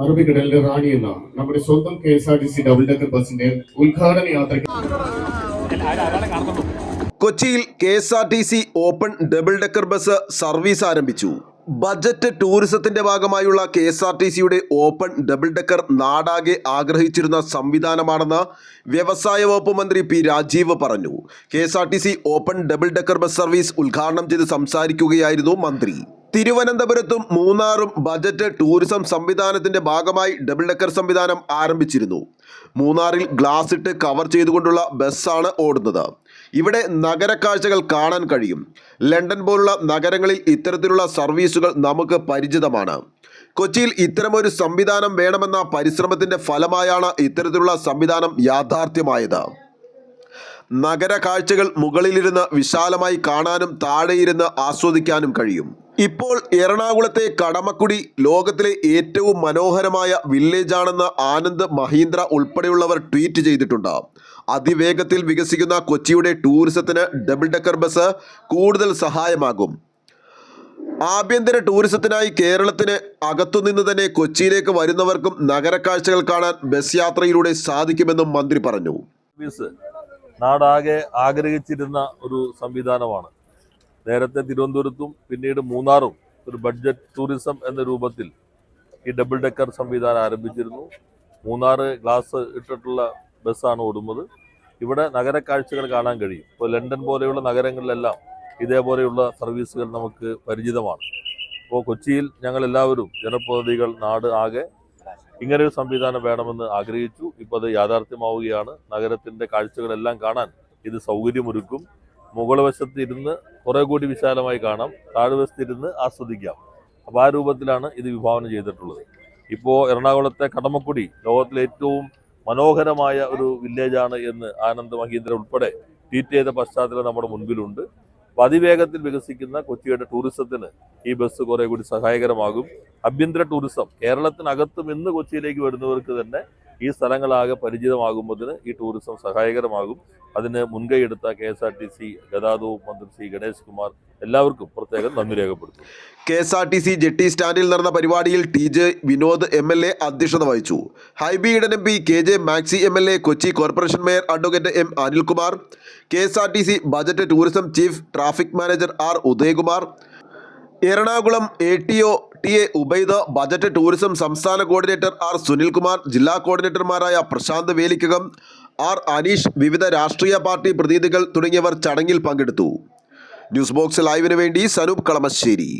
അറബിക്കടലിന്റെ റാണി എന്ന നമ്മുടെ സ്വന്തം K S R T C double decker ബസിന്റെ ഉദ്ഘാടന യാത്രയ്ക്ക് കൊച്ചിയിൽ K S R T C open double decker bus service ആരംഭിച്ചു. ബജറ്റ് ടൂറിസത്തിന്റെ ഭാഗമായുള്ള കെ എസ് ആർ ടി സിയുടെ ഓപ്പൺ ഡബിൾ ഡെക്കർ നാടാകെ ആഗ്രഹിച്ചിരുന്ന സംവിധാനമാണെന്ന് വ്യവസായ വകുപ്പ് മന്ത്രി പി രാജീവ് പറഞ്ഞു. K S R T C open double decker bus service ഉദ്ഘാടനം ചെയ്ത് സംസാരിക്കുകയായിരുന്നു മന്ത്രി. തിരുവനന്തപുരത്തും മൂന്നാറും ബജറ്റ് ടൂറിസം സംവിധാനത്തിന്റെ ഭാഗമായി ഡബിൾ ഡെക്കർ സംവിധാനം ആരംഭിച്ചിരുന്നു. മൂന്നാറിൽ ഗ്ലാസ് ഇട്ട് കവർ ചെയ്തുകൊണ്ടുള്ള ബസ്സാണ് ഓടുന്നത്. ഇവിടെ നഗര കാഴ്ചകൾ കാണാൻ കഴിയും. ലണ്ടൻ പോലുള്ള നഗരങ്ങളിൽ ഇത്തരത്തിലുള്ള സർവീസുകൾ നമുക്ക് പരിചിതമാണ്. കൊച്ചിയിൽ ഇത്തരമൊരു സംവിധാനം വേണമെന്ന പരിശ്രമത്തിന്റെ ഫലമായാണ് ഇത്തരത്തിലുള്ള സംവിധാനം യാഥാർത്ഥ്യമായത്. നഗര കാഴ്ചകൾ മുകളിലിരുന്ന് വിശാലമായി കാണാനും താഴെയിരുന്ന് ആസ്വദിക്കാനും കഴിയും. ഇപ്പോൾ എറണാകുളത്തെ കടമക്കുടി ലോകത്തിലെ ഏറ്റവും മനോഹരമായ വില്ലേജാണെന്ന് ആനന്ദ് മഹീന്ദ്ര ഉൾപ്പെടെയുള്ളവർ ട്വീറ്റ് ചെയ്തിട്ടുണ്ട്. അതിവേഗത്തിൽ വികസിക്കുന്ന കൊച്ചിയുടെ ടൂറിസത്തിന് ഡബിൾ ഡെക്കർ ബസ് കൂടുതൽ സഹായമാകും. ആഭ്യന്തര ടൂറിസത്തിനായി കേരളത്തിന് അകത്തുനിന്ന് തന്നെ കൊച്ചിയിലേക്ക് വരുന്നവർക്കും നഗര കാഴ്ചകൾ കാണാൻ ബസ് യാത്രയിലൂടെ സാധിക്കുമെന്നും മന്ത്രി പറഞ്ഞു. നാടാകെ ആഗ്രഹിച്ചിരുന്ന ഒരു സംവിധാനമാണ്. നേരത്തെ തിരുവനന്തപുരത്തും പിന്നീട് മൂന്നാറും ഒരു ബഡ്ജറ്റ് ടൂറിസം എന്ന രൂപത്തിൽ ഈ ഡബിൾ ഡെക്കർ സംവിധാനം ആരംഭിച്ചിരുന്നു. മൂന്നാറ് ഗ്ലാസ് ഇട്ടിട്ടുള്ള ബസ്സാണ് ഓടുന്നത്. ഇവിടെ നഗര കാഴ്ചകൾ കാണാൻ കഴിയും. ഇപ്പോൾ ലണ്ടൻ പോലെയുള്ള നഗരങ്ങളിലെല്ലാം ഇതേപോലെയുള്ള സർവീസുകൾ നമുക്ക് പരിചിതമാണ്. ഇപ്പോൾ കൊച്ചിയിൽ ഞങ്ങൾ എല്ലാവരും ജനപ്രതിനിധികൾ നാട് ആകെ ഇങ്ങനെയൊരു സംവിധാനം വേണമെന്ന് ആഗ്രഹിച്ചു. ഇപ്പോൾ അത് യാഥാർത്ഥ്യമാവുകയാണ്. നഗരത്തിന്റെ കാഴ്ചകളെല്ലാം കാണാൻ ഇത് സൗകര്യമൊരുക്കും. മുകൾ വശത്ത് ഇരുന്ന് കുറെ കൂടി വിശാലമായി കാണാം. താഴ്വശത്ത് ഇരുന്ന് ആസ്വദിക്കാം. അപ്പോൾ ആ രൂപത്തിലാണ് ഇത് വിഭാവനം ചെയ്തിട്ടുള്ളത്. ഇപ്പോൾ എറണാകുളത്തെ കടമക്കുടി ലോകത്തിലെ ഏറ്റവും മനോഹരമായ ഒരു വില്ലേജാണ് എന്ന് ആനന്ദ് മഹീന്ദ്ര ഉൾപ്പെടെ ട്വീറ്റ് ചെയ്ത പശ്ചാത്തലം നമ്മുടെ മുൻപിലുണ്ട്. അപ്പോൾ അതിവേഗത്തിൽ വികസിക്കുന്ന കൊച്ചിയുടെ ടൂറിസത്തിന് ഈ ബസ് കുറേ കൂടി സഹായകരമാകും. ആഭ്യന്തര ടൂറിസം കേരളത്തിനകത്തും ഇന്ന് കൊച്ചിയിലേക്ക് വരുന്നവർക്ക് തന്നെ ഈ സ്ഥലങ്ങളാകെ പരിചിതമാകുമ്പോഴത്തിന് ഈ ടൂറിസം സഹായകരമാകും. അതിന് മുൻകൈയെടുത്ത K S R T C ഗതാഗത മന്ത്രി ശ്രീ ഗണേഷ് കുമാർ എല്ലാവർക്കും പ്രത്യേകം നന്ദി രേഖപ്പെടുത്തും K S R T C jetty സ്റ്റാൻഡിൽ നടന്ന പരിപാടിയിൽ T J Vinod M L A അധ്യക്ഷത വഹിച്ചു. Hibi Eden M P K J Maxi M L A Kochi corporation mayor advocate M Anilkumar K S R T C budget tourism chief traffic manager R Udayakumar Ernakulam A T O T A Ubaida budget tourism സംസ്ഥാന coordinator R Sunilkumar ജില്ലാ കോർഡിനേറ്റർമാരായ Prashanth Velikkakam R Aneesh വിവിധ രാഷ്ട്രീയ party പ്രതിനിധികൾ തുടങ്ങിയവർ ചടങ്ങിൽ പങ്കെടുത്തു. News box ലൈവിന് വേണ്ടി സനൂപ് കളമശ്ശേരി.